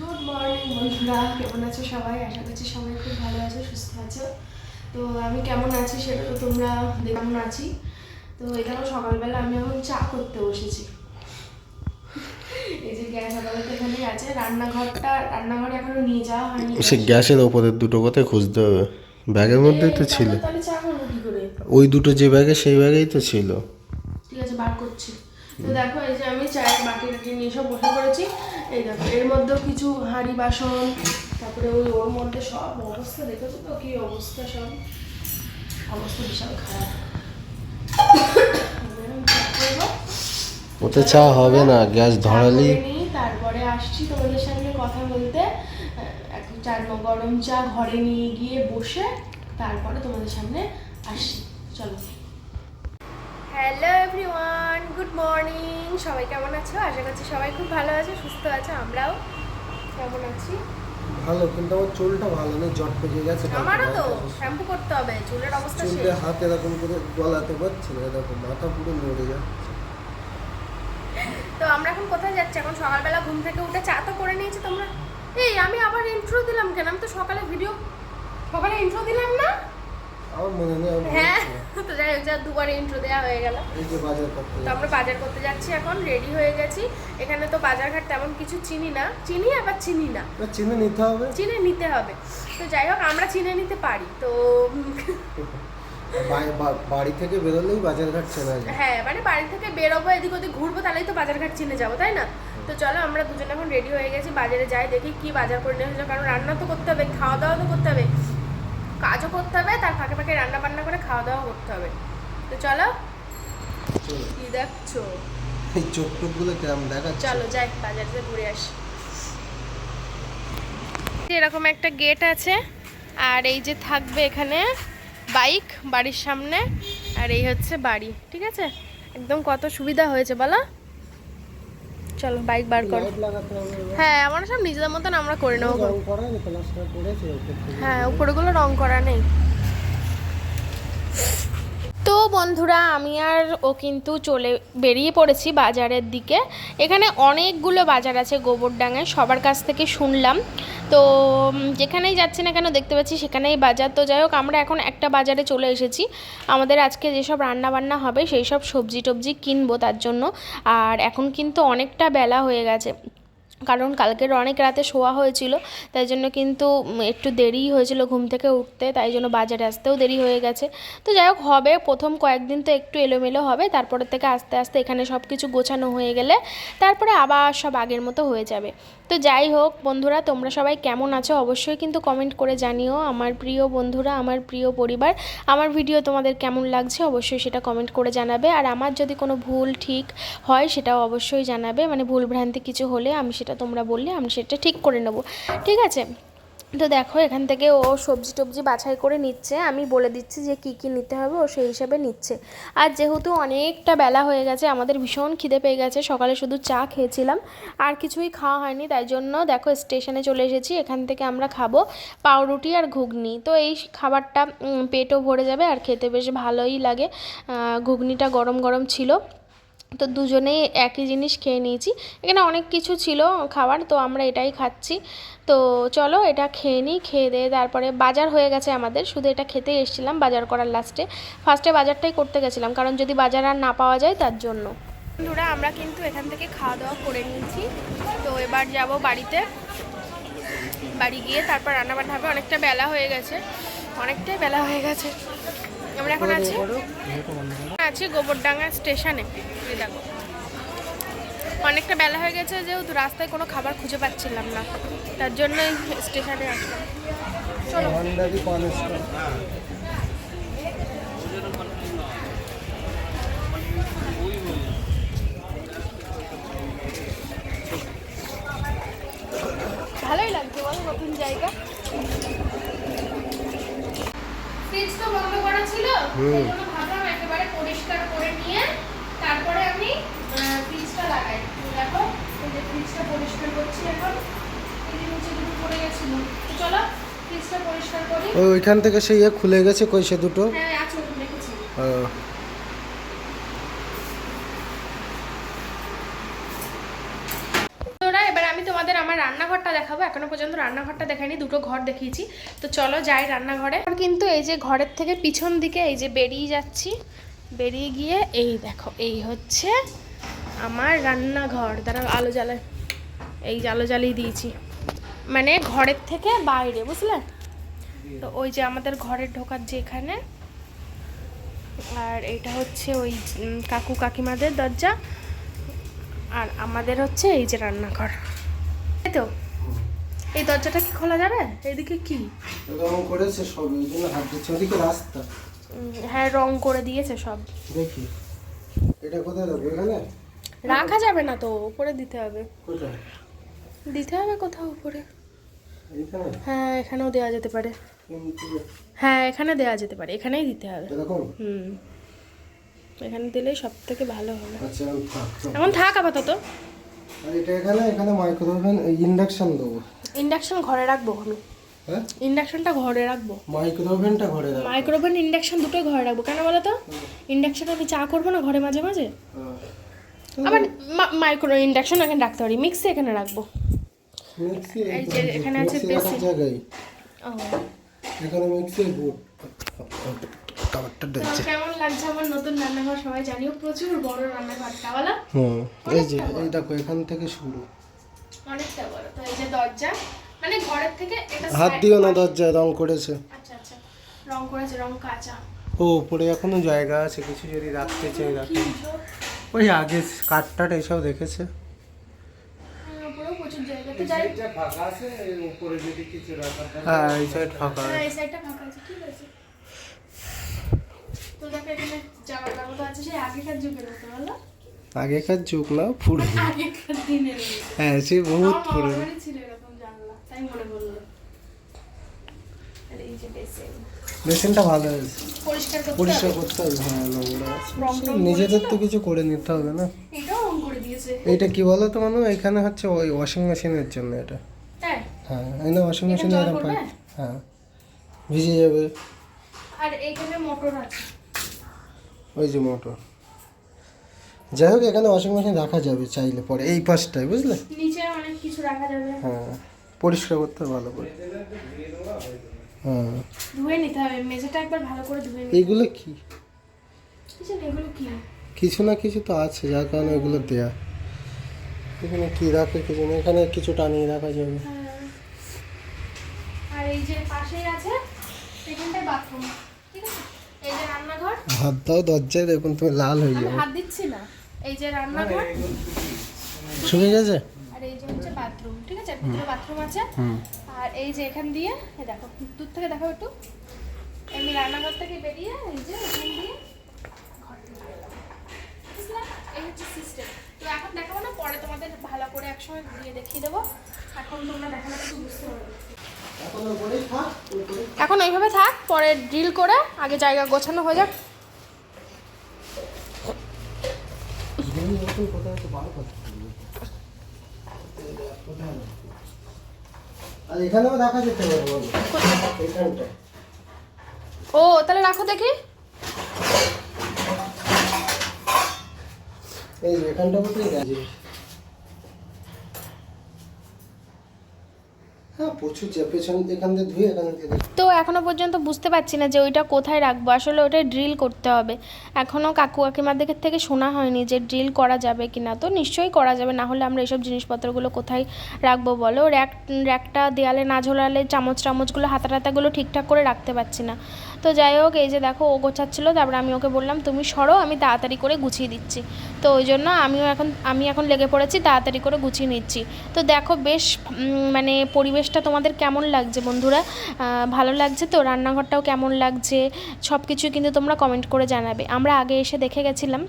Good morning বন্ধুরা। কেমন আছো সবাই? আশা করছি সবাই খুব ভালো আছো সুস্থ আছো। তো আমি কেমন আছি সেটা তো তোমরা কেমন আছি? তো এটা সকালবেলা আমি এখন চা করতে বসেছি। এই যে গ্যাস আদালত এখানেই আছে। রান্নাঘরটা রান্নাঘরে এখনও নিয়ে যাওয়া হয়নি। সে গ্যাসের ওপরে দুটো কোথায় খুঁজতে হবে। ব্যাগের মধ্যেই তো ছিল। তাহলে চা করব কি করে? ওই দুটো যে ব্যাগে সেই ব্যাগেই তো ছিল। ঠিক আছে বার করছি। তো দেখো এই যে আমি চায়ের বাটি টাটি নিয়ে সব বসে পড়েছি। এই দেখো এর মধ্যেও কিছু হাঁড়ি বাসন তারপরে ওই ওর মধ্যে সব অবস্থা দেখেছ তো কি অবস্থা সব। অবস্থা বিশাল খারাপ। ওতে চা হবে না গ্যাস ধরালি। তারপরে আসছি তোমাদের সঙ্গে কথা বলতে। এখন চা গরম চা ঘরে নিয়ে গিয়ে বসে তারপরে তোমাদের সামনে আসছি। চলো। Hello everyone good morning. সবাই কেমন আছো? আশা করছি সবাই খুব ভালো আছে সুস্থ আছে আমরাও কেমন আছি? ভালো কিন্তু আমার চুলটা ভালো নেই জট পেকে গেছে আমারও তো শ্যাম্পু করতে হবে চুলের অবস্থা শেষ হাত এরকম করে গলাতে পারছি না দেখো মাথা পুরো নড়ে যাচ্ছে। তো আমরা এখন কোথায় যাচ্ছি? এখন সকালবেলা ঘুম থেকে উঠে চা তো করে নিয়েছি তোমরা। এই আমি আবার ইন্ট্রো দিলাম কেন? আমি তো সকালে ভিডিও সকালে ইন্ট্রো দিলাম না? আমার মনে নেই হ্যাঁ তো যাই হোক যা দুবার ইন্ট্রো দেওয়া হয়ে গেল। বাজার করতে তো আমরা বাজার করতে যাচ্ছি এখন রেডি হয়ে গেছি। এখানে তো বাজারঘাট তেমন কিছু চিনি না। চিনি আবার চিনি না। চিনে নিতে হবে। চিনে নিতে হবে। তো যাই হোক আমরা চিনে নিতে পারি তো বাড়ি থেকে বেরোলেই বাজার ঘাট চেনা যায়। হ্যাঁ মানে বাড়ি থেকে বেরোবো এদিক ওদিক ঘুরবো তাহলেই তো বাজারঘাট চিনে যাব তাই না? তো চলো আমরা দুজন এখন রেডি হয়ে গেছি বাজারে যাই দেখি কি বাজার করে হয়েছে কারণ রান্না তো করতে হবে খাওয়া দাওয়া তো করতে হবে। কাজও করতে হবে তার ফাঁকে ফাঁকে রান্না বান্না করে খাওয়া দাওয়া করতে হবে। তো চলো। কি দেখছ? এই চোখ টোকগুলো কেমন দেখাচ্ছে? চলো যাই বাজার থেকে ঘুরে আসি। এরকম একটা গেট আছে আর এই যে থাকবে এখানে বাইক বাড়ির সামনে আর এই হচ্ছে বাড়ি ঠিক আছে? একদম কত সুবিধা হয়েছে বলো? চলো বাইক বার করো। হ্যাঁ আমরা সব নিজেদের মতন আমরা করে নেব হ্যাঁ উপরে। হ্যাঁ উপরেগুলো রং করা নেই তো বন্ধুরা, আমি আর ও কিন্তু চলে বেরিয়ে পড়েছি বাজারের দিকে। এখানে অনেকগুলো বাজার আছে গোবরডাঙ্গায়, সবার কাছ থেকে শুনলাম। তো যেখানেই যাচ্ছি না কেন দেখতে পাচ্ছি সেখানেই বাজার। তো যাই হোক, আমরা এখন একটা বাজারে চলে এসেছি। আমাদের আজকে যেসব রান্নাবান্না হবে, সেই সব সবজি টবজি কিনবো তার জন্য। আর এখন কিন্তু অনেকটা বেলা হয়ে গেছে। কারণ কালকের অনেক রাতে শোয়া হয়েছিল, তাই জন্য কিন্তু একটু দেরিই হয়েছিল ঘুম থেকে উঠতে, তাই জন্য বাজারে আসতেও দেরি হয়ে গেছে। তো যাই হোক, হবে, প্রথম কয়েকদিন তো একটু এলোমেলো হবে, তারপরের থেকে আস্তে আস্তে এখানে সব কিছু গোছানো হয়ে গেলে, তারপরে আবার সব আগের মতো হয়ে যাবে। তো যাই হোক, বন্ধুরা, তোমরা সবাই কেমন আছো? অবশ্যই কিন্তু কমেন্ট করে জানিও। আমার প্রিয় বন্ধুরা, আমার প্রিয় পরিবার, আমার ভিডিও তোমাদের কেমন লাগছে অবশ্যই সেটা কমেন্ট করে জানাবে। আর আমার যদি কোনো ভুল ঠিক হয়, সেটাও অবশ্যই জানাবে। মানে ভুলভ্রান্তি কিছু হলে আমি সেটা তোমরা বললে, আমি সেটা ঠিক করে নেব। ঠিক আছে? তো দেখো, এখান থেকে ও সবজি টবজি বাছাই করে নিচ্ছে। আমি বলে দিচ্ছি যে কি কি নিতে হবে, ও সেই হিসাবে নিচ্ছে। আর যেহেতু অনেকটা বেলা হয়ে গেছে, আমাদের ভীষণ খিদে পেয়ে গেছে, সকালে শুধু চা খেয়েছিলাম, আর কিছুই খাওয়া হয়নি, তাই জন্য দেখো স্টেশনে চলে এসেছি, এখান থেকে আমরা খাব পাউরুটি আর ঘুগনি। তো এই খাবারটা পেটও ভরে যাবে আর খেতে বেশ ভালোই লাগে। ঘুগনিটা গরম গরম ছিল। তো দুজনেই একই জিনিস খেয়ে নিয়েছি। এখানে অনেক কিছু ছিল খাবার তো আমরা এটাই খাচ্ছি। তো চলো এটা খেয়ে নিই খেয়ে দিয়ে তারপরে বাজার হয়ে গেছে আমাদের। শুধু এটা খেতে এসেছিলাম বাজার করার লাস্টে ফার্স্টে বাজারটাই করতে গেছিলাম কারণ যদি বাজার আর না পাওয়া যায় তার জন্য। বন্ধুরা আমরা কিন্তু এখান থেকে খাওয়া দাওয়া করে নিয়েছি। তো এবার যাব বাড়িতে। বাড়ি গিয়ে তারপর রান্নাবান্না হবে। অনেকটা বেলা হয়ে গেছে। অনেকটাই বেলা হয়ে গেছে। আমরা এখন আছি। আছি গোবরডাঙ্গা স্টেশনে। দেখো। অনেকটা বেলা হয়ে গেছে যেহেতু রাস্তায় কোনো খাবার খুঁজে পাচ্ছিলাম না। তার জন্যই স্টেশনে আসলাম। চলো। ভালোই লাগছে বলো নতুন জায়গা। ফ্রিজ তো বন্ধ করা ছিল হুম। সেই জন্য ভাবলাম একেবারে পরিষ্কার করে নিয়ে তারপরে আমি ফ্রিজটা লাগাই। দেখো এই যে ফ্রিজটা পরিষ্কার করছি এখন। এই যে নিচে দুটো পড়ে গেছিল। তো চলো ফ্রিজটা পরিষ্কার করি। ওইখান থেকে সেই ইয়ে খুলে গেছে কই সে দুটো? হ্যাঁ আছে দেখেছি রেখেছি তোরা এবার আমি তোমাদের আমার রান্না রান্নাঘরটা দেখাবো। এখনও পর্যন্ত রান্নাঘরটা দেখাইনি, দুটো ঘর দেখিয়েছি। তো চলো যাই রান্নাঘরে। কিন্তু এই যে ঘরের থেকে পিছন দিকে এই যে বেরিয়ে যাচ্ছি। বেরিয়ে গিয়ে এই দেখো, এই হচ্ছে আমার রান্নাঘর। দ্বারা আলো জ্বালায় এই আলো জ্বালিয়ে দিয়েছি। মানে ঘরের থেকে বাইরে, বুঝলে? তো ওই যে আমাদের ঘরের ঢোকার যে এখানে, আর এটা হচ্ছে ওই কাকু কাকিমাদের দরজা। আর আমাদের হচ্ছে এই যে রান্নাঘর। তো? এই দরজাটা কি খোলা যাবে? এদিকে কি? এরকম করেছে সব এই জন্য হাত দিচ্ছে। ওদিকে রাস্তা। হ্যাঁ রং করে দিয়েছে সব। দেখি। এটা কোথায় রাখব এখানে? রাখা যাবে না তো উপরে দিতে হবে। কোথায়? দিতে হবে কোথাও উপরে। হ্যাঁ এখানেও দেওয়া যেতে পারে। হ্যাঁ এখানে দেওয়া যেতে পারে এখানেই দিতে হবে। হুম। এখানে দিলেই সব থেকে ভালো হবে। আচ্ছা। এখন থাক আপাতত। আর এটা এখানে এখানে মাইক্রোওভেন ইন্ডাকশন দেবো। ইন্ডাকশন ঘরে রাখব আমি। হ্যাঁ? ইন্ডাকশনটা ঘরে রাখব। মাইক্রোওভেনটা ঘরে রাখব। মাইক্রোওভেন ইন্ডাকশন দুটোই ঘরে রাখব। কেন বলো তো? ইন্ডাকশন আমি চা করব না ঘরে মাঝে মাঝে? হ্যাঁ। আবার মাইক্রো ইন্ডাকশন এখানে রাখতে পারি। মিক্সি এখানে রাখব। এই যে এখানে আছে এখানে মিক্সি বুট খাবারটা তো কেমন লাগছে আমার নতুন রান্নাঘর সবাই জানিও? প্রচুর বড় রান্নাঘরটা বলো। হুম এই যে এই দেখো এখান থেকে শুরু। অনেকটা বড়। তো এই যে দরজা মানে ঘরের থেকে এটা হাত দিও না দরজায় রং করেছে। আচ্ছা আচ্ছা রং করেছে রং কাঁচা। ও উপরে এখনও জায়গা আছে কিছু যদি রাখতে চাই রাখে। কি সব? ওই আগে কাঠ টাট এসব রাখা হ্যাঁ এই সাইড ফাঁকা হ্যাঁ, আছে। এই সাইডটা ফাঁকা আছে ঠিক আছে। তো দেখো এখানে যাওয়ার ব্যবস্থা আছে সেই আগেকার যুগের মতো বলো? আগেকার যুগ না পুরো। আগেকার দিনের হ্যাঁ সে বহুত আমার পুরো ছিল এরকম জানলা তাই মনে পড়ল। আর এই যে বেসিন। মেশিনটা ভালো হয়েছে। পরিষ্কার করতে হবে। হ্যাঁ নোংরা নিজেদের তো কিছু করে নিতে হবে না। এটা কি বলো তো মানু? এখানে হচ্ছে ওই ওয়াশিং মেশিনের জন্য এটা। হ্যাঁ। এই না ওয়াশিং মেশিনে এরকম পাইপ হ্যাঁ ভিজে যাবে। আর এইখানে মোটর আছে। ওই যে মোটর। যাই হোক এখানে ওয়াশিং মেশিন রাখা যাবে চাইলে পরে এই পাশটায় বুঝলে? নিচে অনেক কিছু রাখা যাবে। হ্যাঁ পরিষ্কার করতে হবে ভালো করে। হ্যাঁ। ধুয়ে নিতে হবে মেঝেটা একবার ভালো করে ধুয়ে নিতে এইগুলো কি? কিছু এগুলো কি? কিছু না কিছু তো আছে যার কারণে এগুলো দেয়া। এখানে কি রাখে কিছু না এখানে কিছু টানিয়ে রাখা যাবে। হ্যাঁ। আর এই যে পাশেই আছে এখানটায় বাথরুম এই যে রান্নাঘর। হাত দাও দরজায় দেখুন তুমি লাল হয়ে যাবে। হাত দিচ্ছি না। এই যে রান্নাঘর। শুকে গেছে? আর এই যে হচ্ছে বাথরুম ঠিক আছে? ভিতরে বাথরুম আছে। আর এই যে এখান দিয়ে এই দেখো দূর থেকে দেখো একটু। এমনি রান্নাঘর থেকে বেরিয়ে এই যে এখান দিয়ে এই হচ্ছে সিস্টেম তো এখন দেখাবো না পরে তোমাদের ভালো করে একসময় ঘুরিয়ে দেখিয়ে দেবো। এখন তোমরা দেখানো একটু বুঝতে পারবে। এখন এইভাবে থাক, পরে ড্রিল করে আগে জায়গা গোছানো হয়ে যাক। ও, তাহলে রাখো দেখি। এই এখানটা মতোই গেছে হ্যাঁ তো এখনও পর্যন্ত বুঝতে পারছি না যে ওইটা কোথায় রাখব। আসলে ওটা ড্রিল করতে হবে। এখনও কাকু কাকিমাদের থেকে শোনা হয়নি যে ড্রিল করা যাবে কি না তো নিশ্চয়ই করা যাবে, না হলে আমরা এইসব জিনিসপত্রগুলো কোথায় রাখব বলো? র্যাক, র্যাকটা দেয়ালে না ঝোলালে চামচ টামচগুলো হাতা টাতাগুলো ঠিকঠাক করে রাখতে পারছি না। তো যাই হোক, এই যে দেখো, ও গোছাচ্ছিলো, তারপরে আমি ওকে বললাম, তুমি সরো, আমি তাড়াতাড়ি করে গুছিয়ে দিচ্ছি। তো ওই জন্য আমিও এখন, আমি এখন লেগে পড়েছি, তাড়াতাড়ি করে গুছিয়ে নিচ্ছি। তো দেখো বেশ মানে পরিবেশটা তোমাদের কেমন লাগছে বন্ধুরা? ভালো লাগছে তো? রান্নাঘরটাও কেমন লাগছে? সব কিছুই কিন্তু তোমরা কমেন্ট করে জানাবে। আমরা আগে এসে দেখে গেছিলাম।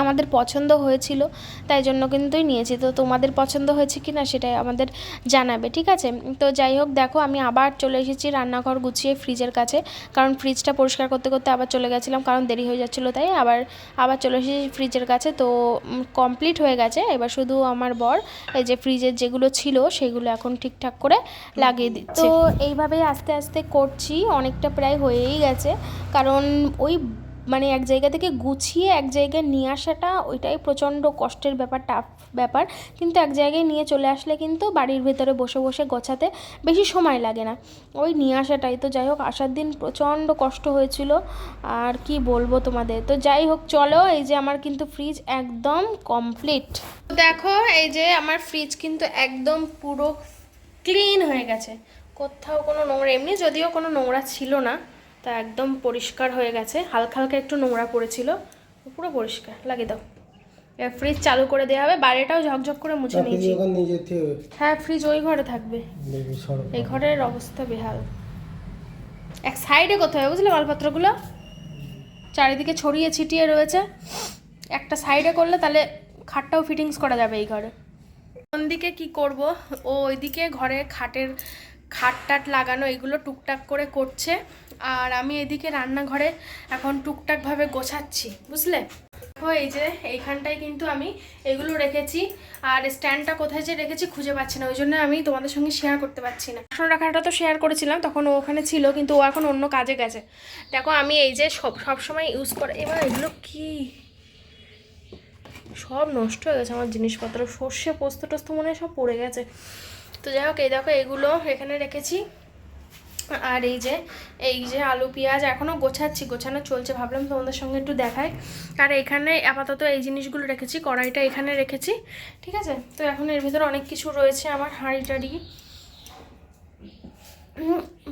আমাদের পছন্দ হয়েছিল তাই জন্য কিন্তুই নিয়েছি। তো তোমাদের পছন্দ হয়েছে কি না সেটাই আমাদের জানাবে ঠিক আছে? তো যাই হোক দেখো আমি আবার চলে এসেছি রান্নাঘর গুছিয়ে ফ্রিজের কাছে। কারণ ফ্রিজটা পরিষ্কার করতে করতে আবার চলে গেছিলাম কারণ দেরি হয়ে যাচ্ছিল তাই আবার আবার চলে এসেছি ফ্রিজের কাছে। তো কমপ্লিট হয়ে গেছে। এবার শুধু আমার বর এই যে ফ্রিজের যেগুলো ছিল সেগুলো এখন ঠিকঠাক করে লাগিয়ে দিচ্ছে। তো এইভাবেই আস্তে আস্তে করছি অনেকটা প্রায় হয়েই গেছে। কারণ ওই মানে এক জায়গা থেকে গুছিয়ে এক জায়গায় নিয়ে আসাটা ওইটাই প্রচণ্ড কষ্টের ব্যাপার টাফ ব্যাপার। কিন্তু এক জায়গায় নিয়ে চলে আসলে কিন্তু বাড়ির ভেতরে বসে বসে গোছাতে বেশি সময় লাগে না। ওই নিয়ে আসাটাই। তো যাই হোক, আসার দিন প্রচণ্ড কষ্ট হয়েছিল। আর কি বলব তোমাদের? তো যাই হোক, চলো, এই যে আমার কিন্তু ফ্রিজ একদম কমপ্লিট দেখো, এই যে আমার ফ্রিজ কিন্তু একদম পুরো ক্লিন হয়ে গেছে। কোথাও কোনো নোংরা, এমনি যদিও কোনো নোংরা ছিল না তা একদম পরিষ্কার হয়ে গেছে। হালকা হালকা একটু নোংরা পড়েছিল। পুরো পরিষ্কার। লাগিয়ে দাও। এবার ফ্রিজ চালু করে দেওয়া হবে। বাইরেটাও ঝকঝক করে মুছে নিয়েছি। হবে। হ্যাঁ ফ্রিজ ওই ঘরে থাকবে। এই ঘরের অবস্থা বেহাল। এক সাইডে কোথায় বুঝলে মালপত্রগুলো? চারিদিকে ছড়িয়ে ছিটিয়ে রয়েছে। একটা সাইডে করলে তাহলে খাটটাও ফিটিংস করা যাবে এই ঘরে। কোন দিকে কি করব? ও ওইদিকে ঘরে খাটের খাট টাট লাগানো, এগুলো টুকটাক করে করছে। আর আমি এদিকে রান্নাঘরে এখন টুকটাকভাবে গোছাচ্ছি, বুঝলে? এই যে এইখানটায় কিন্তু আমি এগুলো রেখেছি। আর স্ট্যান্ডটা কোথায় যে রেখেছি খুঁজে পাচ্ছি না, ওই জন্য আমি তোমাদের সঙ্গে শেয়ার করতে পারছি না। বাসন রাখাটা তো শেয়ার করেছিলাম, তখন ও ওখানে ছিল, কিন্তু ও এখন অন্য কাজে গেছে। দেখো, আমি এই যে সব সবসময় ইউজ করে, এবার এগুলো কি? সব নষ্ট হয়ে গেছে আমার জিনিসপত্র, সর্ষে পোস্ত টোস্ত মনে হয় সব পড়ে গেছে। তো যাই হোক, এই দেখো, এগুলো এখানে রেখেছি। আর এই যে এই যে আলু, পেঁয়াজ এখনও গোছাচ্ছি, গোছানো চলছে। ভাবলাম তোমাদের সঙ্গে একটু দেখাই। আর এখানে আপাতত এই জিনিসগুলো রেখেছি, কড়াইটা এখানে রেখেছি, ঠিক আছে? তো এখন এর ভিতরে অনেক কিছু রয়েছে আমার, হাঁড়ি টাড়ি।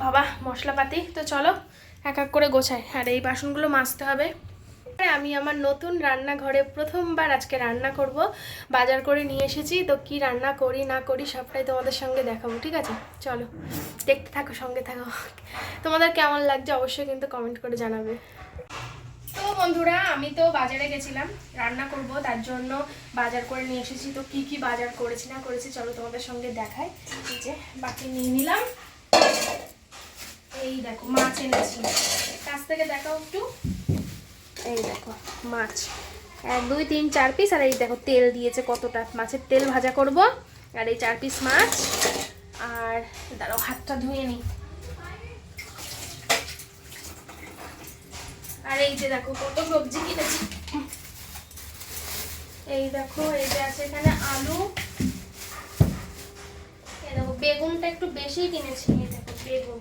বাবা, মশলাপাতি। তো চলো, এক এক করে গোছাই। আর এই বাসনগুলো মাজতে হবে। আমি আমার নতুন রান্নাঘরে প্রথমবার আজকে রান্না করব। বাজার করে নিয়ে এসেছি। তো কি রান্না করি, না করি সবটাই তোমাদের সঙ্গে দেখাবো, ঠিক আছে? চলো, দেখতে থাকো, সঙ্গে থাকো। তোমাদের কেমন লাগছে অবশ্যই কিন্তু কমেন্ট করে জানাবে। তো বন্ধুরা, আমি তো বাজারে গেছিলাম, রান্না করব, তার জন্য বাজার করে নিয়ে এসেছি। তো কি কি বাজার করেছি, না করেছি, চলো তোমাদের সঙ্গে দেখাই। এই যে বাকি নিয়ে নিলাম। এই দেখো, মাছ এনেছি। কাছ থেকে দেখাও একটু। এই দেখো, মাছ। এক, দুই, তিন, চার পিস আর এই দেখো, তেল দিয়েছে কতটা। মাছের তেল ভাজা করব, আর এই চার পিস মাছ। আর দাঁড়াও, হাতটা ধুয়ে নিই আর এই যে দেখো, কত সবজি কিনেছি। এই দেখো, এই যে আছে এখানে আলু। এই দেখো, বেগুনটা একটু বেশি কিনেছি। এই দেখো, বেগুন।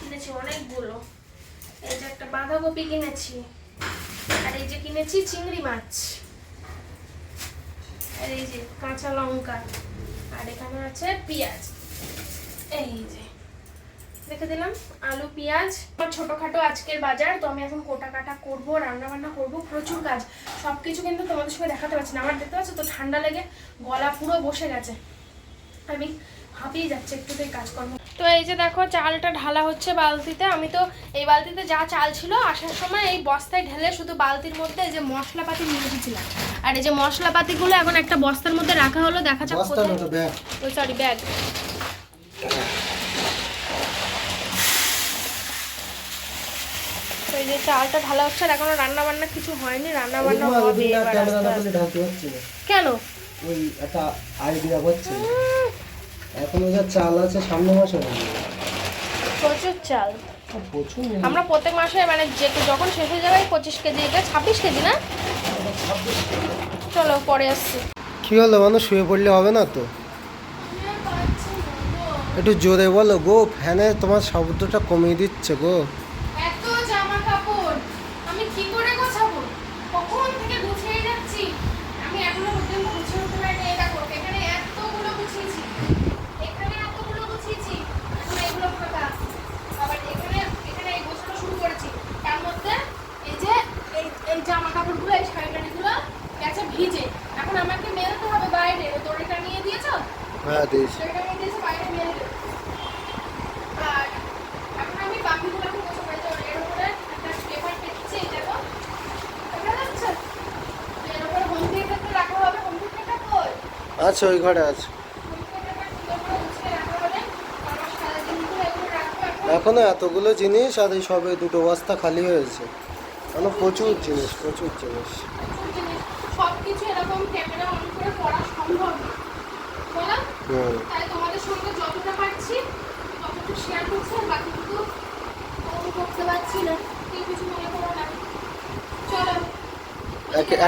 কিনেছি অনেকগুলো। এই যে একটা বাঁধাকপি কিনেছি। আর এই যে কিনেছি চিংড়ি মাছ। আর এই যে কাঁচা লঙ্কা। আর এখানে আছে পেঁয়াজ। এই যে। দেখে দিলাম, আলু, পেঁয়াজ। আমার ছোটোখাটো আজকের বাজার, তো আমি এখন কোটা কাটা করব রান্না বান্না করব, প্রচুর কাজ। সব কিছু কিন্তু তোমাদের সঙ্গে দেখাতে পারছি না। আমার দেখতে পাচ্ছ তো, ঠান্ডা লেগে গলা পুরো বসে গেছে। আমি হাঁপিয়ে যাচ্ছে একটুতেই কাজকর্ম। তো এই যে দেখো চালটা ঢালা হচ্ছে বালতিতে। আমি তো এই বালতিতে যা চাল ছিল আসার সময় এই বস্তায় ঢেলে শুধু বালতির মধ্যে এই যে মশলাপাতি নিয়ে এসেছিলাম আর এই যে মশলাপাতিগুলো এখন একটা বস্তার মধ্যে রাখা হলো দেখা যাক ও সরি ব্যাগ। তো এই যে চালটা ঢালা হচ্ছে আর এখনও রান্না বান্না কিছু হয়নি রান্না বান্না হবে এবার কেন? ওই একটা আইডিয়া উম, এখন যা চাল আছে সামনে মাসে প্রচুর চাল। প্রচুর আমরা প্রত্যেক মাসে মানে যে যখন শেষ হয়ে যাবে পঁচিশ কেজি এটা ছাব্বিশ কেজি না? চলো পরে আসছি। কি হলো মানুষ শুয়ে পড়লে হবে না তো? একটু জোরে বলো গো ফ্যানে তোমার শব্দটা কমিয়ে দিচ্ছে গো এত জামা কাপড় আমি কি করে গোছাবো কখন থেকে গুছিয়ে যাচ্ছি আমি এখনও পর্যন্ত গুছিয়ে উঠতে পারিনি এটা করতে এখানে এতগুলো গুছিয়েছি এখানে এতগুলো গুছিয়েছি এখন এগুলো ফাঁকা আবার এখানে এখানে এই গোছানো শুরু করেছি তার মধ্যে এই যে এই এই জামা কাপড়গুলো এই শাড়ি টাড়িগুলো গেছে ভিজে এখন আমাকে মেলতে হবে বাইরে ওই দড়িটা নিয়ে দিয়েছ হ্যাঁ দিয়েছি দড়িটা নিয়ে দিয়েছ বাইরে মেলবে আর এখন আমি বাকিগুলোকে গোছাবো এই যে এর উপরে একটা পেপার পেতেছি এই দেখো দেখা যাচ্ছে এর উপরে হোম থিয়েটারটা রাখা হবে হোম থিয়েটারটা কই আচ্ছা ওই ঘরে আছে। এখন এতগুলো জিনিস আর এই সবে দুটো বস্তা খালি হয়েছে। মানে প্রচুর জিনিস প্রচুর জিনিস।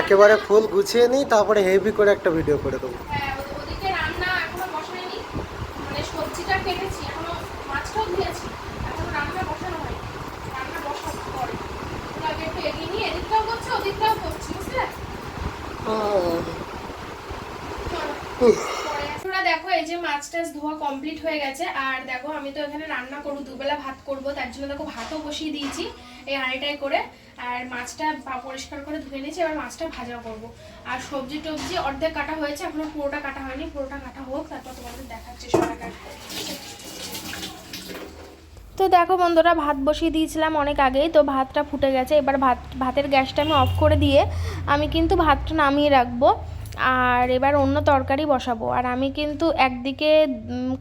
একেবারে ফুল গুছিয়ে নিই, তারপরে হেভি করে একটা ভিডিও করে দেবো হ্যাঁ ও- ওদিকে রান্না এখনও বসাইনি মানে সবজিটা কেটেছি এখনও মাছটাও ধুয়েছি এখনও রান্না বসানো হয়নি রান্না বসাবো পরে ওগুলো আগে একটু এগিয়ে নিয়ে এদিকটাও করছি ওদিকটাও করছি বুঝলে তোরা দেখো এই যে মাছ টাছ ধোয়া কমপ্লিট হয়ে গেছে। আর দেখো আমি তো এখানে রান্না করব দুবেলা ভাত করব তার জন্য দেখো ভাতও বসিয়ে দিয়েছি এই হাঁড়িটাই করে। আর মাছটা পরিষ্কার করে ধুয়ে নিয়েছি এবার মাছটা ভাজা করব। আর সবজি টবজি অর্ধেক কাটা হয়েছে এখনও পুরোটা কাটা হয়নি পুরোটা কাটা হোক তারপর তোমাদের দেখাচ্ছি কাট তো দেখো বন্ধুরা ভাত বসিয়ে দিয়েছিলাম অনেক আগেই তো ভাতটা ফুটে গেছে। এবার ভাত ভাতের গ্যাসটা আমি অফ করে দিয়ে আমি কিন্তু ভাতটা নামিয়ে রাখব। আর এবার অন্য তরকারি বসাবো। আর আমি কিন্তু একদিকে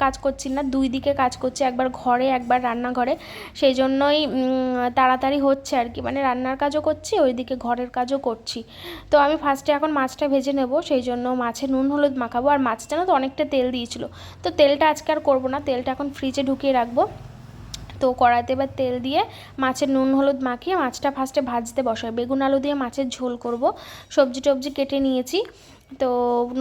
কাজ করছি না, দুই দিকে কাজ করছি, একবার ঘরে, একবার রান্নাঘরে। সেই জন্যই তাড়াতাড়ি হচ্ছে আর কি। মানে রান্নার কাজও করছি, ওইদিকে ঘরের কাজও করছি। তো আমি ফার্স্টে এখন মাছটা ভেজে নেব, সেই জন্য মাছে নুন, হলুদ মাখাবো। আর মাছটা না তো অনেকটা তেল দিয়েছিল। তো তেলটা আজকে আর করব না, তেলটা এখন ফ্রিজে ঢুকিয়ে রাখব। তো কড়াইতে এবার তেল দিয়ে মাছের নুন হলুদ মাখিয়ে মাছটা ফার্স্টে ভাজতে বসাই বেগুন আলু দিয়ে মাছের ঝোল করব। সবজি টবজি কেটে নিয়েছি। তো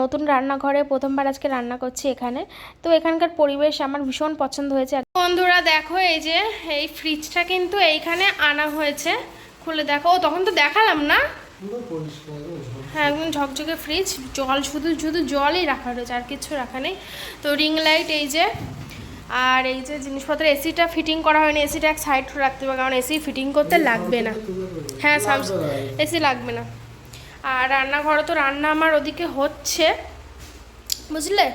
নতুন রান্নাঘরে প্রথমবার আজকে রান্না করছি এখানে। তো এখানকার পরিবেশ আমার ভীষণ পছন্দ হয়েছে। বন্ধুরা দেখো এই যে এই ফ্রিজটা কিন্তু এইখানে আনা হয়েছে। খুলে দেখো। ও তখন তো দেখালাম না। হ্যাঁ একদম ঝকঝকে ফ্রিজ জল শুধু শুধু জলই রাখা রয়েছে আর কিছু রাখা নেই। তো রিং লাইট এই যে আর এই যে জিনিসপত্র এসিটা ফিটিং করা হয়নি। এসিটা এক সাইড রাখতে হবে, কারণ এসি ফিটিং করতে লাগবে না। হ্যাঁ এসি লাগবে না। আর রান্নাঘরে তো রান্না আমার ওদিকে হচ্ছে। বুঝলে?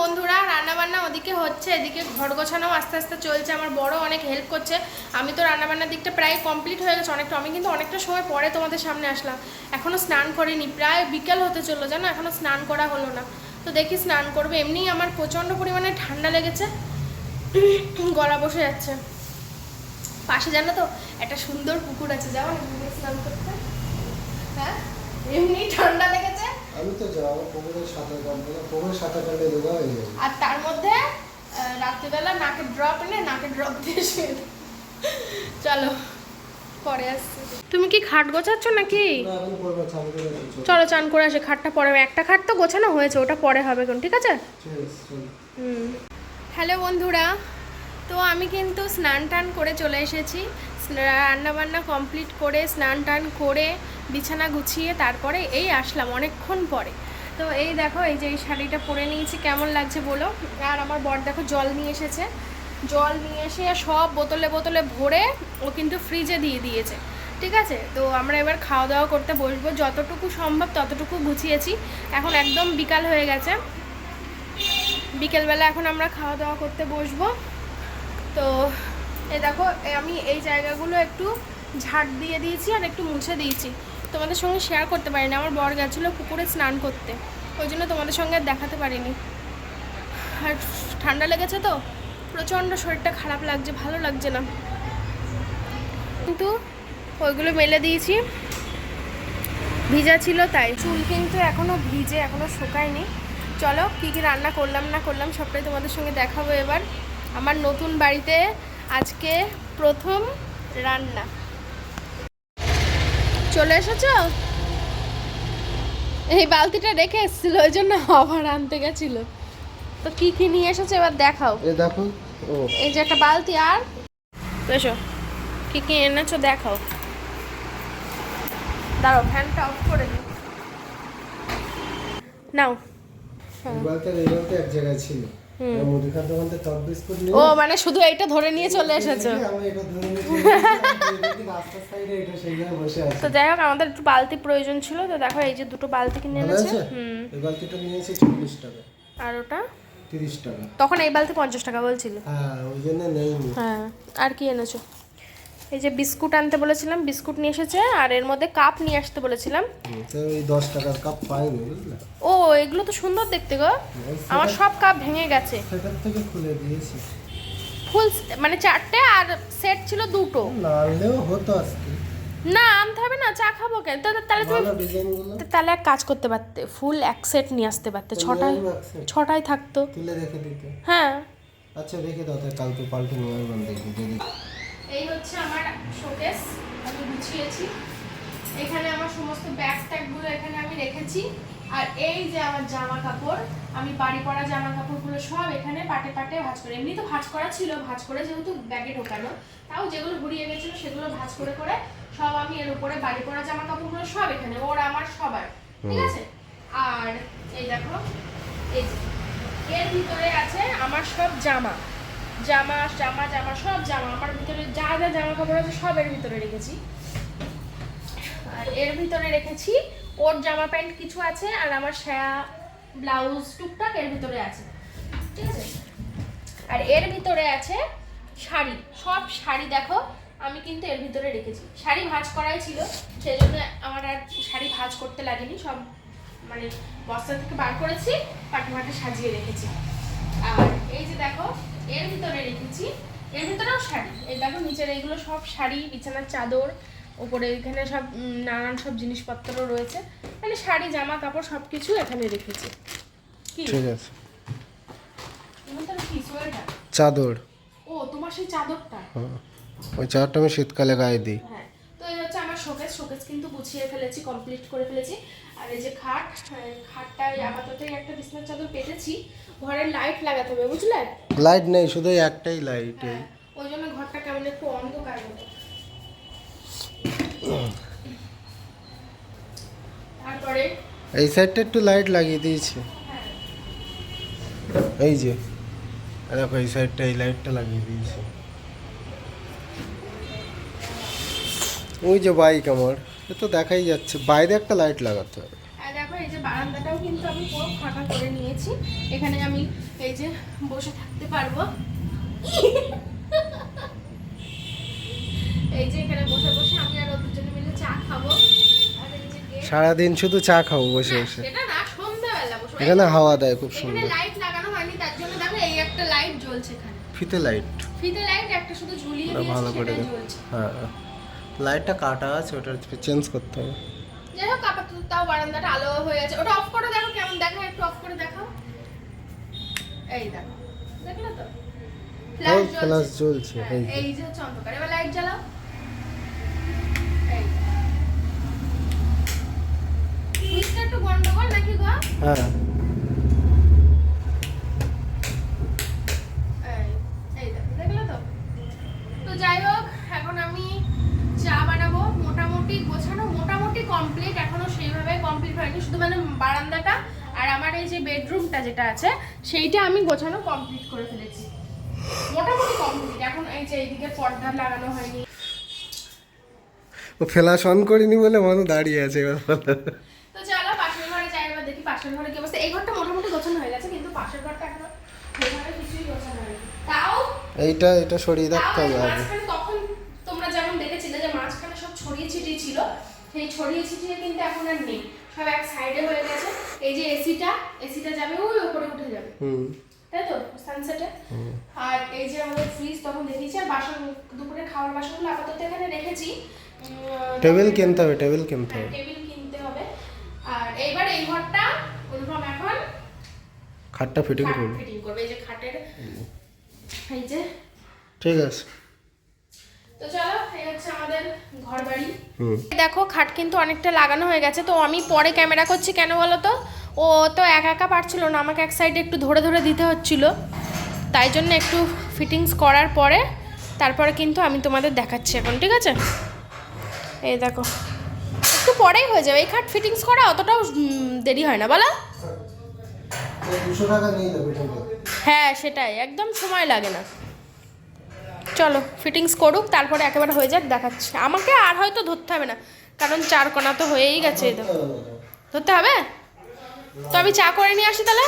বন্ধুরা রান্না বান্না ওদিকে হচ্ছে। এদিকে ঘর গোছানো আস্তে আস্তে চলছে। আমার বড় অনেক হেল্প করছে। আমি তো রান্না বান্নার দিকটা প্রায় কমপ্লিট হয়ে গেছে অনেকটা। আমি কিন্তু অনেকটা সময় পরে তোমাদের সামনে আসলাম। এখনও স্নান করিনি। প্রায় বিকেল হতে চলল, জানো? এখনও স্নান করা হলো না। তো দেখি স্নান করবে। এমনিই আমার প্রচণ্ড পরিমাণে ঠান্ডা লেগেছে। গলা বসে যাচ্ছে। পাশে জানো তো একটা সুন্দর পুকুর আছে যাও না স্নান করতে। হ্যাঁ? এমনি ঠান্ডা লেগেছে? আমি তো যাব পুকুরে সাঁতার কাটবো পুকুরে সাঁতার কাটলে রোগা হয়ে যাবে। আর তার মধ্যে রাত্রিবেলা নাকে ড্রপ এনে নাকে ড্রপ দিয়ে শুয়ে চলো পরে আসছি। তুমি কি খাট গোছাচ্ছ নাকি? চালু। চান করে আসে খাটটা পরে একটা খাট তো গোছানো হয়েছে ওটা পরে হবে কোন ঠিক আছে? চলো। হ্যালো বন্ধুরা, তো আমি কিন্তু স্নান টান করে চলে এসেছি। রান্না বান্না কমপ্লিট করে, স্নান টান করে বিছানা গুছিয়ে তারপরে এই আসলাম অনেকক্ষণ পরে। তো এই দেখো, এই যে এই শাড়িটা পরে নিয়েছি, কেমন লাগছে বলো? আর আমার বর দেখো জল নিয়ে এসেছে। জল নিয়ে এসে সব বোতলে বোতলে ভরে ও কিন্তু ফ্রিজে দিয়ে দিয়েছে। ঠিক আছে? তো আমরা এবার খাওয়া দাওয়া করতে বসবো। যতটুকু সম্ভব ততটুকু গুছিয়েছি। এখন একদম বিকাল হয়ে গেছে। বিকেলবেলা এখন আমরা খাওয়া দাওয়া করতে বসবো। তো এ দেখো আমি এই জায়গাগুলো একটু ঝাড় দিয়ে দিয়েছি আর একটু মুছে দিয়েছি। তোমাদের সঙ্গে শেয়ার করতে পারিনি, আমার বর গেছিল পুকুরে স্নান করতে। ওই জন্য তোমাদের সঙ্গে দেখাতে পারিনি। আর ঠান্ডা লেগেছে তো, প্রচণ্ড শরীরটা খারাপ লাগছে, ভালো লাগছে না। কিন্তু ওইগুলো মেলে দিয়েছি। ভিজা ছিল তাই। চুল কিন্তু এখনও ভিজে, এখনও শুকায়নি। চলো কী কী রান্না করলাম না করলাম সবটাই তোমাদের সঙ্গে দেখাবো এবার। আমার নতুন বাড়িতে আজকে প্রথম রান্না। চলে এসেছ? এই বালতিটা রেখে এসেছিল ওই জন্য আবার আনতে গেছিল। তো কি কি নিয়ে এসেছ এবার দেখাও। এ দেখো এই যে একটা বালতি আর এসো কি কি এনেছো দেখাও। দাঁড়াও ফ্যানটা অফ করে দিই। নাও এই বালতির এই বালতি এক জায়গায় ছিল। ও মানে শুধু এইটা ধরে নিয়ে চলে এসেছ? আমি এটা ধরে নিয়ে চলে এসেছি। তো যাই হোক আমাদের একটু বালতি প্রয়োজন ছিল তো দেখো এই যে দুটো বালতি কিনে এনেছে। হুম। এই বালতিটা নিয়েছি চল্লিশ টাকা। আর ওটা? তিরিশ টাকা। তখন এই বালতি পঞ্চাশ টাকা বলছিল। হ্যাঁ ওই জন্য নেই হ্যাঁ আর কি এনেছো? এই যে বিস্কুট আনতে বলেছিলাম বিস্কুট নিয়ে এসেছে আর এর মধ্যে কাপ নিয়ে আসতে বলেছিলাম। দশ টাকার কাপ বুঝলে? ও এগুলো তো সুন্দর দেখতে গো। আমার সব কাপ ভেঙে গেছে। থেকে খুলে দিয়েছি। ফুল মানে চারটে আর সেট ছিল দুটো। হতো আজকে। না আনতে হবে না চা খাব কেন? তো তাহলে তুমি তাহলে এক কাজ করতে পারতে ফুল এক সেট নিয়ে আসতে পারতে। ছটায়। ছটায় থাকতো। তুলে রেখে দিতে। হ্যাঁ। আচ্ছা রেখে দাও তাহলে কালকে পাল্টে নিয়ে আসবেন দেখি এই হচ্ছে আমার শোকেস আমি গুছিয়েছি। এখানে আমার সমস্ত ব্যাগ ট্যাগগুলো এখানে আমি রেখেছি। আর এই যে আমার জামা কাপড়, আমি বাড়ি পরা জামা কাপড়গুলো সব এখানে পাটে পাটে ভাঁজ করে এমনি তো ভাঁজ করা ছিল, ভাঁজ করে যেহেতু ব্যাগে ঢোকানো। তাও যেগুলো ঘুরিয়ে গেছিল সেগুলো ভাঁজ করে করে সব আমি এর উপরে বাড়ি পরা জামা কাপড়গুলো সব এখানে, ওর, আমার, সবার। ঠিক আছে? আর এই দেখো, এই এর ভিতরে আছে আমার সব জামা। জামা জামা জামা, সব জামা, আমার ভিতরে যা যা জামা কাপড় আছে সব এর ভিতরে রেখেছি। আর এর ভিতরে রেখেছি ওর জামা প্যান্ট কিছু আছে আর আমার সায়া, ব্লাউজ, টুকটাক এর ভিতরে আছে। ঠিক আছে? আর এর ভিতরে আছে শাড়ি। সব শাড়ি দেখো, আমি কিন্তু এর ভিতরে রেখেছি। শাড়ি ভাঁজ করাই ছিল সেই জন্য আমার আর শাড়ি ভাঁজ করতে লাগেনি। সব মানে বস্তা থেকে বার করেছি পাটে সাজিয়ে রেখেছি। আর এই যে দেখো এর ভিতরে রেখেছি। এর ভিতরেও শাড়ি। এই দেখো নিচের এইগুলো সব শাড়ি বিছানার চাদর উপরে এখানে সব নানান সব জিনিসপত্র রয়েছে। মানে শাড়ি জামা কাপড় সব কিছু এখানে রেখেছি। কি? ঠিক আছে। চাদর। ও তোমার সেই চাদরটা? ওই চাদরটা আমি শীতকালে গায়ে দিই। হ্যাঁ। তো এই হচ্ছে শোকেস শোকেস কিন্তু গুছিয়ে ফেলেছি কমপ্লিট করে ফেলেছি। আর এই যে খাট হ্যাঁ, খাটটা এই আপাতত একটা বিছনার চাদর পেতেছি। ঘরের লাইট লাগাতে হবে বুঝলে? লাইট নেই শুধু একটাই লাইট হ্যাঁ, ওই জন্য ঘরটা কেমন একটু অন্ধকার মতো তারপরে এই সাইডটা একটু লাইট লাগিয়ে দিয়েছি। হ্যাঁ। এই যে দেখো এই সাইডটা এই লাইটটা লাগিয়ে দিয়েছি। ওই যে বাইক আমার এ তো দেখাই যাচ্ছে। বাইরে একটা লাইট লাগাতে হবে। দেখো এই যে বারান্দাটাও কিন্তু আমি পুরো ফাঁকা করে নিয়েছি। এখানে আমি এই যে বসে থাকতে পারব। এই যে এখানে বসে বসে আমি আর দুজনে মিলে চা খাব। সারাদিন শুধু চা খাব বসে বসে। এখানে হাওয়া দেয় খুব সুন্দর। লাইট লাগানো হয়নি তার জন্য দেখো এই একটা লাইট জ্বলছে এখানে। ফিতে লাইট ফিতে লাইট একটা শুধু ঝুলিয়ে ভালো করে জ্বলছে। হ্যাঁ। লাইটটা কাটা আছে ওটা চেঞ্জ করতে হবে। যাই হোক আপাতত তাও বারান্দাটা আলো হয়ে আছে। ওটা অফ করে দেখো কেমন দেখা একটু অফ করে দেখাও। এই দেখো দেখলে তো? ফ্ল্যাশ জ্বলছে। জ্বলছে হ্যাঁ, এই যে। এই হচ্ছে অন্ধকার। এবার লাইট জ্বালাও। একটু গন্ডগোল নাকি গো? হ্যাঁ। এই এই দেখো তো? তো যাই হোক এখন আমি চা বানাবো মোটামুটি গোছানো মোটামুটি কমপ্লিট এখনও সেইভাবে কমপ্লিট হয়নি। শুধু মানে বারান্দাটা আর আমার এই যে বেডরুমটা যেটা আছে সেইটা আমি গোছানো কমপ্লিট করে ফেলেছি। মোটামুটি কমপ্লিট এখন এই যে এইদিকে পর্দা লাগানো হয়নি। ও ফ্ল্যাশ অন করিনি বলে মানুষ দাঁড়িয়ে আছে এবার। তো চলো পাশের ঘরে যাই এবার দেখি পাশের ঘরে কি অবস্থা। এই ঘরটা মোটামুটি গোছানো হয়ে গেছে কিন্তু পাশের ঘরটা এখনও কিছুই গোছানো হয়নি। তাও? এইটা এটা সরিয়ে রাখতে হবে আগে মাঝখানে তখন তোমরা যেমন দেখেছিলে যে মাঝখানে সব ছড়িয়ে ছিটিয়ে ছিল সেই ছড়িয়ে ছিটিয়ে কিন্তু এখন আর নেই। সব এক সাইডে হয়ে গেছে। এই যে এসিটা এসিটা যাবে ওই উপরে উঠে যাবে। হুম। তাই তো? সানসেটে আর এই যে আমাদের ফ্রিজ তখন দেখিয়েছি আর বাসন দুপুরে খাওয়ার বাসনগুলো আপাতত এখানে রেখেছি। টেবিল কিনতে হবে টেবিল কিনতে হ্যাঁ, হবে। টেবিল কিনতে হবে। আর এইবার এই ঘরটা অনুপম এখন খাটটা ফিটিং করবে। ফিটিং করবে। এই যে খাটের এই যে ঠিক আছে। তো চলো এই হচ্ছে আমাদের ঘর বাড়ি দেখো খাট কিন্তু অনেকটা লাগানো হয়ে গেছে তো আমি পরে ক্যামেরা করছি কেন বলো তো? ও তো একা একা পারছিল না আমাকে এক সাইডে একটু ধরে ধরে দিতে হচ্ছিল। তাই জন্য একটু ফিটিংস করার পরে তারপরে কিন্তু আমি তোমাদের দেখাচ্ছি এখন ঠিক আছে? এই দেখো একটু পরেই হয়ে যাবে এই খাট ফিটিংস করা অতটাও দেরি হয় না বলো? হ্যাঁ সেটাই একদম সময় লাগে না। চলো ফিটিংস করুক, তারপরে একেবারে হয়ে যাক, দেখাচ্ছি। আমাকে আর হয়তো ধরতে হবে না, কারণ চার কোনা তো হয়েই গেছে ধরতে হবে? তো আমি চা করে নিয়ে আসি তাহলে?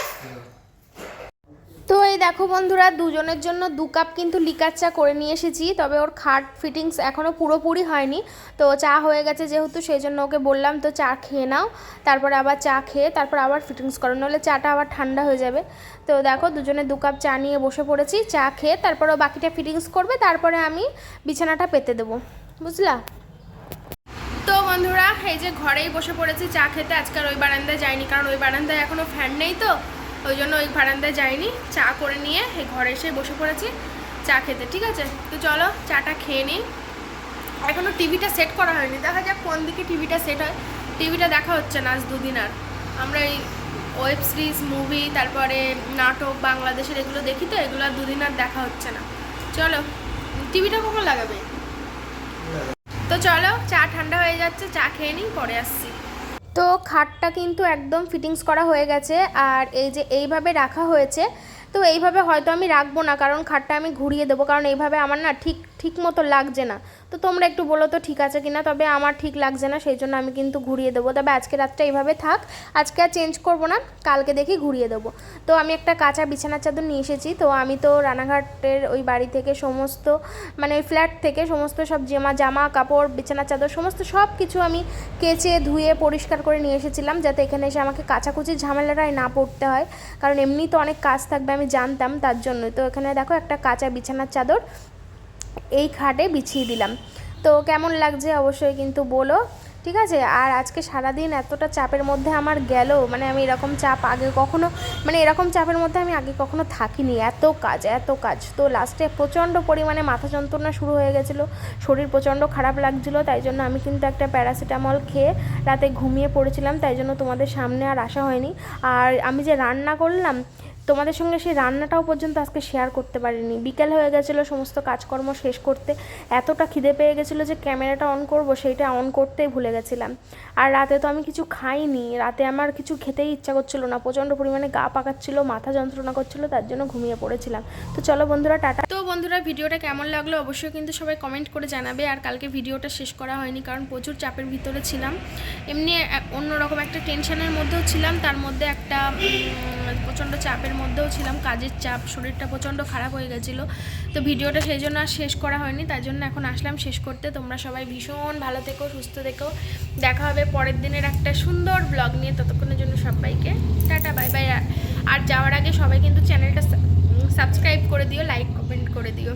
তো এই দেখো বন্ধুরা, দুজনের জন্য দু কাপ কিন্তু লিকার চা করে নিয়ে এসেছি, তবে ওর খাট ফিটিংস এখনও পুরোপুরি হয়নি। তো চা হয়ে গেছে যেহেতু সেই জন্য ওকে বললাম, তো চা খেয়ে নাও, তারপরে আবার চা খেয়ে, তারপর আবার ফিটিংস করো নাহলে চাটা আবার ঠান্ডা হয়ে যাবে। তো দেখো, দুজনে দু কাপ চা নিয়ে বসে পড়েছি, চা খেয়ে, তারপরে বাকিটা ফিটিংস করবে, তারপরে আমি বিছানাটা পেতে দেবো। বুঝলা? তো বন্ধুরা, এই যে ঘরেই বসে পড়েছি, চা খেতে আজকাল ওই বারান্দায় যাইনি, কারণ ওই বারান্দায় এখনও ফ্যান নেই তো। ওই জন্য ওই বারান্দায় যাইনি। চা করে নিয়ে এই ঘরে এসে বসে পড়েছি, চা খেতে, ঠিক আছে? তো চলো, চাটা খেয়ে নিই। এখনও টিভিটা সেট করা হয়নি। দেখা যাক কোন দিকে টিভিটা সেট হয়। টিভিটা দেখা হচ্ছে না, আজ দুদিন আর। আমরা এই ওয়েব সিরিজ মুভি তারপরে নাটক, বাংলাদেশের এগুলো দেখি তো, এগুলো আর দুদিন আর দেখা হচ্ছে না। চলো, টিভিটা কখন লাগাবে? তো চলো, চা ঠান্ডা হয়ে যাচ্ছে, চা খেয়ে নিই, পরে আসছি। তো খাটটা কিন্তু একদম ফিটিংস করা হয়ে গেছে আর এই যে এইভাবে রাখা হয়েছে, তো এইভাবে হয়তো আমি রাখব না, কারণ খাটটা আমি ঘুরিয়ে দেবো, কারণ এইভাবে আমার না ঠিক ঠিক মতো লাগছে না। তো তোমরা একটু বলো তো ঠিক আছে কিনা? তবে আমার ঠিক লাগছে না, সেই জন্য আমি কিন্তু ঘুরিয়ে দেবো। তবে আজকে রাতটা এইভাবে থাক, আজকে আর চেঞ্জ করব না, কালকে দেখি ঘুরিয়ে দেবো। তো আমি একটা কাঁচা বিছানার চাদর নিয়ে এসেছি, তো আমি তো রানাঘাটের ওই বাড়ি থেকে সমস্ত মানে ফ্ল্যাট থেকে সমস্ত সব জামা জামা, কাপড়, বিছানার চাদর, সমস্ত সব কিছু আমি কেচে, ধুয়ে, পরিষ্কার করে নিয়ে এসেছিলাম, যাতে এখানে এসে আমাকে কাচাকুচির ঝামেলাটাই না পড়তে হয়। কারণ এমনি তো অনেক কাজ থাকবে আমি জানতাম, তার জন্য তো এখানে দেখো একটা কাঁচা বিছানার চাদর এই খাটে বিছিয়ে দিলাম। তো কেমন লাগছে অবশ্যই কিন্তু বলো, ঠিক আছে? আর আজকে সারাদিন এতটা চাপের মধ্যে আমার গেল মানে আমি এরকম চাপ আগে কখনো মানে এরকম চাপের মধ্যে আমি আগে কখনো থাকিনি। এত কাজ এত কাজ। তো লাস্টে প্রচণ্ড পরিমাণে মাথা যন্ত্রণা শুরু হয়ে গেছিল, শরীর প্রচণ্ড খারাপ লাগছিল, তাই জন্য আমি কিন্তু একটা প্যারাসিটামল খেয়ে রাতে ঘুমিয়ে পড়েছিলাম, তাই জন্য তোমাদের সামনে আর আসা হয়নি। আর আমি যে রান্না করলাম তোমাদের সঙ্গে সেই রান্নাটাও পর্যন্ত আজকে শেয়ার করতে পারিনি। বিকেল হয়ে গেছিল, সমস্ত কাজকর্ম শেষ করতে। এতটা খিদে পেয়ে গেছিল যে ক্যামেরাটা অন করব, সেইটা অন করতেই ভুলে গেছিলাম। আর রাতে তো আমি কিছু খাইনি, রাতে আমার কিছু খেতেই ইচ্ছা করছিল না। প্রচণ্ড পরিমাণে গা পাকাচ্ছিল, মাথা যন্ত্রণা করছিল, তার জন্য ঘুমিয়ে পড়েছিলাম। তো চলো বন্ধুরা, টাটা। তো বন্ধুরা, ভিডিওটা কেমন লাগল অবশ্যই কিন্তু সবাই কমেন্ট করে জানাবে। আর কালকে ভিডিওটা শেষ করা হয়নি, কারণ প্রচুর চাপের ভিতরে ছিলাম। এমনি অন্যরকম একটা টেনশনের মধ্যেও ছিলাম। তার মধ্যে একটা প্রচণ্ড চাপের মধ্যেও ছিলাম, কাজের চাপ, শরীরটা প্রচণ্ড খারাপ হয়ে গেছিল। তো ভিডিওটা সেই জন্য আর শেষ করা হয়নি, তাই জন্য এখন আসলাম শেষ করতে। তোমরা সবাই ভীষণ ভালো থেকো, সুস্থ থেকো। দেখা হবে পরের দিনের একটা সুন্দর ব্লগ নিয়ে। ততক্ষণের জন্য সবাইকে টাটা বাই বাই আর যাওয়ার আগে সবাই কিন্তু চ্যানেলটা সাবস্ক্রাইব করে দিও লাইক কমেন্ট করে দিও।